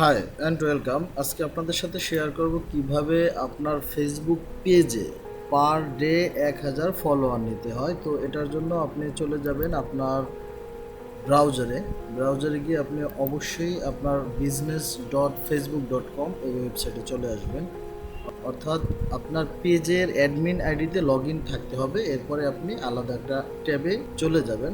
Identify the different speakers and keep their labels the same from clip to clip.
Speaker 1: High and welcome আজকে আপনাদের সাথে শেয়ার করব কীভাবে আপনার ফেসবুক পেজে পার ডে এক হাজার ফলোয়ার নিতে হয়। তো এটার জন্য আপনি চলে যাবেন আপনার ব্রাউজারে ব্রাউজারে গিয়ে আপনি অবশ্যই আপনার business dot Facebook dot com এই ওয়েবসাইটে চলে আসবেন। অর্থাৎ আপনার পেজের অ্যাডমিন আইডিতে লগ ইন থাকতে হবে। এরপরে আপনি আলাদা একটা ট্যাবে চলে যাবেন।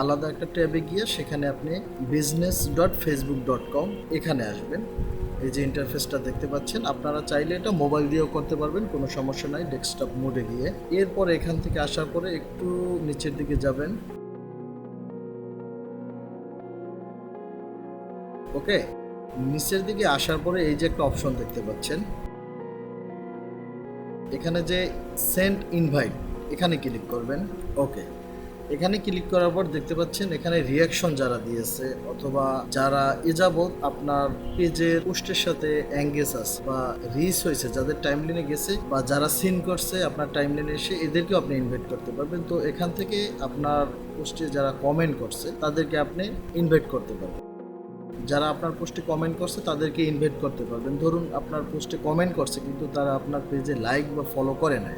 Speaker 1: আলাদা একটা ট্যাবে গিয়ে সেখানে আপনি business dot Facebook dot com এখানে আসবেন। এই যে ইন্টারফেসটা দেখতে পাচ্ছেন, আপনারা চাইলে এটা মোবাইল দিয়েও করতে পারবেন, কোনো সমস্যা নাই ডেস্কটপ মোডে গিয়ে। এরপর এখান থেকে আসার পরে একটু নিচের দিকে যাবেন। ওকে, নিচের দিকে আসার পরে এই যে একটা অপশন দেখতে পাচ্ছেন। এখানে যে সেন্ট ইনভাইট এখানে ক্লিক করবেন। ওকে। এখানে ক্লিক করার পর দেখতে পাচ্ছেন এখানে রিয়াকশন যারা দিয়েছে অথবা যারা এ যাবৎ আপনার পেজের পোস্টের সাথে অ্যাঙ্গেজ আছে বা রিচ হয়েছে, যাদের টাইমলাইনে গেছে বা যারা সিন করছে আপনার টাইমলাইনে এসে এদেরকেও আপনি ইনভাইট করতে পারবেন। তো এখান থেকে আপনার পোস্টে যারা কমেন্ট করছে, তাদেরকে আপনি ইনভাইট করতে পারবেন। যারা আপনার পোস্টে কমেন্ট করছে, তাদেরকে ইনভাইট করতে পারবেন। ধরুন আপনার পোস্টে কমেন্ট করছে, কিন্তু তারা আপনার পেজে লাইক বা ফলো করে নাই,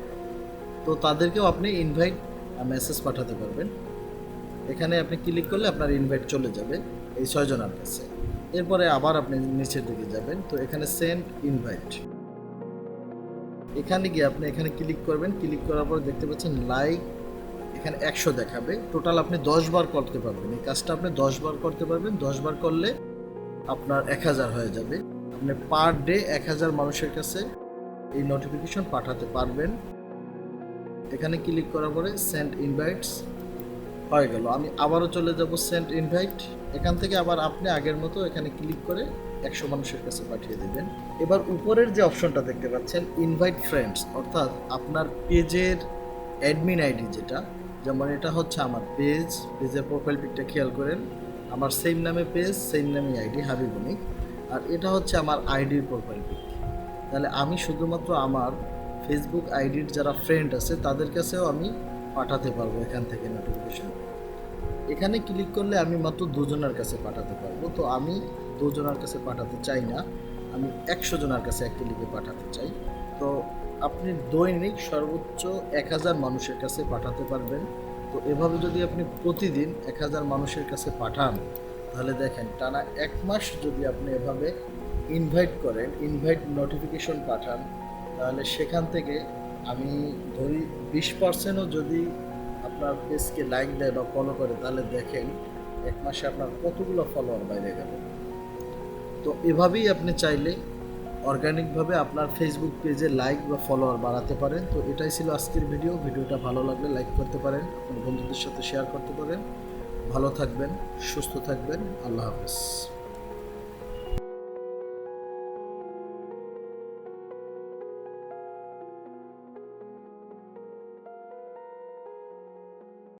Speaker 1: তো তাদেরকেও আপনি ইনভাইট মেসেজ পাঠাতে পারবেন। এখানে আপনি ক্লিক করলে আপনার ইনভাইট চলে যাবে এই ছয়জনের কাছে। এরপরে আবার আপনি নিচের দিকে যাবেন, তো এখানে সেন্ড ইনভাইট এখানে গিয়ে আপনি এখানে ক্লিক করবেন ক্লিক করার পর দেখতে পাচ্ছেন লাইক এখানে একশো দেখাবে। টোটাল আপনি দশ বার করতে পারবেন। এই কাজটা আপনি দশ বার করতে পারবেন, দশ বার করলে আপনার এক হাজার হয়ে যাবে। আপনি পার ডে এক হাজার মানুষের কাছে এই নোটিফিকেশন পাঠাতে পারবেন। এখানে ক্লিক করার পরে সেন্ড ইনভাইটস হয়ে গেল। আমি আবারও চলে যাব সেন্ড ইনভাইট এখান থেকে আবার আপনি আগের মতো এখানে ক্লিক করে একশো মানুষের কাছে পাঠিয়ে দেবেন। এবার উপরের যে অপশনটা দেখতে পাচ্ছেন ইনভাইট ফ্রেন্ডস অর্থাৎ আপনার পেজের অ্যাডমিন আইডি যেটা, যেমন এটা হচ্ছে আমার পেজ পেজের প্রোফাইল পিকটা খেয়াল করেন। আমার সেম নামে পেজ সেম নামে আইডি হাবিবনিক। আর এটা হচ্ছে আমার আইডির প্রোফাইল পিক তাহলে আমি শুধুমাত্র আমার ফেসবুক আইডির যারা ফ্রেন্ড আছে, তাদের কাছেও আমি পাঠাতে পারব এখান থেকে নোটিফিকেশন এখানে ক্লিক করলে আমি মাত্র দুজনের কাছে পাঠাতে পারব। তো আমি দুজনের কাছে পাঠাতে চাই না। আমি একশো জনের কাছে এক ক্লিকে পাঠাতে চাই। তো আপনি দৈনিক সর্বোচ্চ এক হাজার মানুষের কাছে পাঠাতে পারবেন। তো এভাবে যদি আপনি প্রতিদিন এক হাজার মানুষের কাছে পাঠান, তাহলে দেখেন টানা এক মাস যদি আপনি এভাবে ইনভাইট করেন ইনভাইট নোটিফিকেশন পাঠান তাহলে সেখান থেকে আমি ধরি বিশ পার্সেন্টও যদি আপনার পেজকে লাইক দেয় বা ফলো করে, তাহলে দেখেন এক মাসে আপনার কতগুলো ফলোয়ার বাইরে গেল। তো এভাবেই আপনি চাইলে অর্গানিকভাবে আপনার ফেসবুক পেজে লাইক বা ফলোয়ার বাড়াতে পারেন। তো এটাই ছিল আজকের ভিডিও ভিডিওটা ভালো লাগলে লাইক করতে পারেন, আপনার বন্ধুদের সাথে শেয়ার করতে পারেন। ভালো থাকবেন, সুস্থ থাকবেন। আল্লাহ হাফেজ।